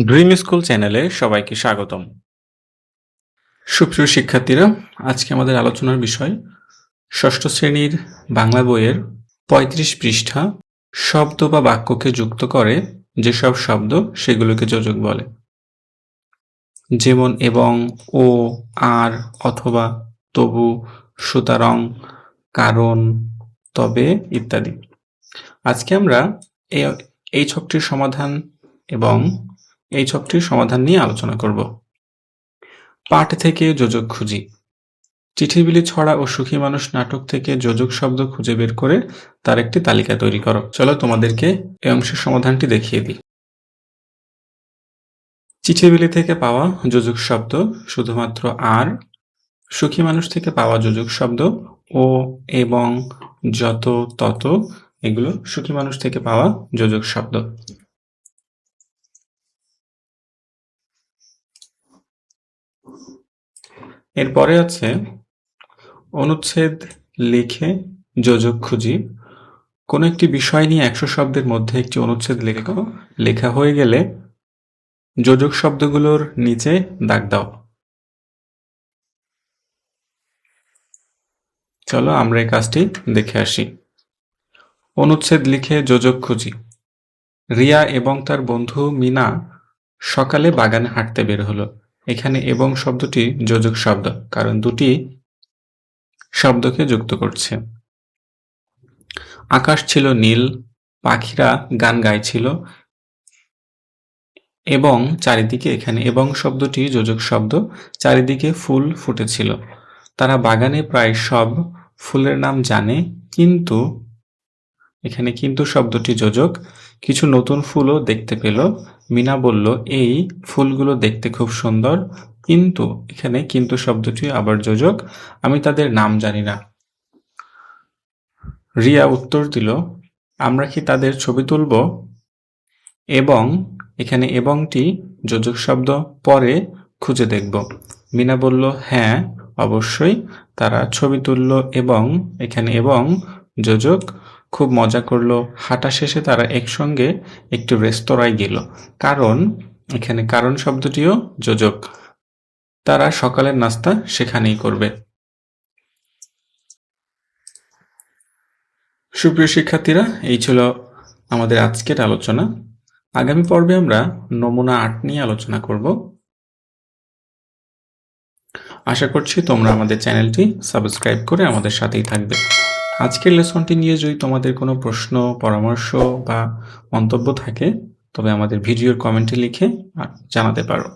Dream school চ্যানেলে সবাইকে স্বাগতম। সুপ্রিয় শিক্ষার্থীরা, আজকে আমাদের আলোচনার বিষয় ষষ্ঠ শ্রেণির বাংলা বইয়ের পঁয়ত্রিশ পৃষ্ঠা শব্দ বা বাক্যকে যুক্ত করে যেসব শব্দ সেগুলোকে যোজক বলে। যেমন এবং, ও, আর অথবা তবু, সুতরাং, কারণ, তবে ইত্যাদি। আজকে আমরা এই ছকটির সমাধান এবং এই ছকটির সমাধান নিয়ে আলোচনা করব। পাঠ থেকে যোজক খুঁজি। চিঠিবিলি ছড়া ও সুখী মানুষ নাটক থেকে যোজক শব্দ খুঁজে বের করে তার একটি তালিকা তৈরি করো। চলো তোমাদেরকে এই অংশের সমাধানটি দেখিয়ে দিই। চিঠিবিলি থেকে পাওয়া যোজক শব্দ শুধুমাত্র আর, সুখী মানুষ থেকে পাওয়া যোজক শব্দ ও এবং যত তত, এগুলো সুখী মানুষ থেকে পাওয়া যোজক শব্দ। এরপরে আছে অনুচ্ছেদ লিখে যোজক খুঁজি। কোনো একটি বিষয় নিয়ে একশো শব্দের মধ্যে একটি অনুচ্ছেদ লেখা লেখা হয়ে গেলে যোজক শব্দগুলোর নিচে দাগ দাও। চলো আমরা এই কাজটি দেখে আসি। অনুচ্ছেদ লিখে যোজক খুঁজি। রিয়া এবং তার বন্ধু মিনা সকালে বাগানে হাঁটতে বের হলো। এখানে এবং শব্দটি যোজক শব্দ, কারণ দুটি শব্দকে যুক্ত করছে। আকাশ ছিল নীল, পাখিরা গান গাইছিল, এবং চারিদিকে এখানে এবং শব্দটি যোজক শব্দ, চারিদিকে ফুল ফুটেছিল। তারা বাগানে প্রায় সব ফুলের নাম জানে, কিন্তু এখানে কিন্তু শব্দটি যোজক কিছু নতুন ফুলও দেখতে পেল। মিনা বলল, এই ফুলগুলো দেখতে খুব সুন্দর। কিন্তু, এখানে কিন্তু শব্দটি আবার যোজক। আমি তাদের নাম জানি না। রিয়া উত্তর দিল, আমরা কি তাদের ছবি তুলব? এবং, এখানে এবংটি যোজক শব্দ পরে খুঁজে দেখব। মিনা বলল হ্যাঁ অবশ্যই। তারা ছবি তুলল এবং, এখানে এবং যোজক খুব মজা করল। হাঁটা শেষে তারা একসঙ্গে একটি রেস্তোরাঁয় গেল। কারণ, এখানে কারণ শব্দটিও যোজক। তারা সকালের নাস্তা সেখানেই করবে। সুপ্রিয় শিক্ষার্থীরা, এই ছিল আমাদের আজকের আলোচনা। আগামী পর্বে আমরা নমুনা আট নিয়ে আলোচনা করব। আশা করছি তোমরা আমাদের চ্যানেলটি সাবস্ক্রাইব করে আমাদের সাথেই থাকবে। আজকের লেসনটি নিয়ে যদি তোমাদের কোনো প্রশ্ন, পরামর্শ বা মন্তব্য থাকে, তবে আমাদের ভিডিওর কমেন্টে লিখে জানাতে পারো।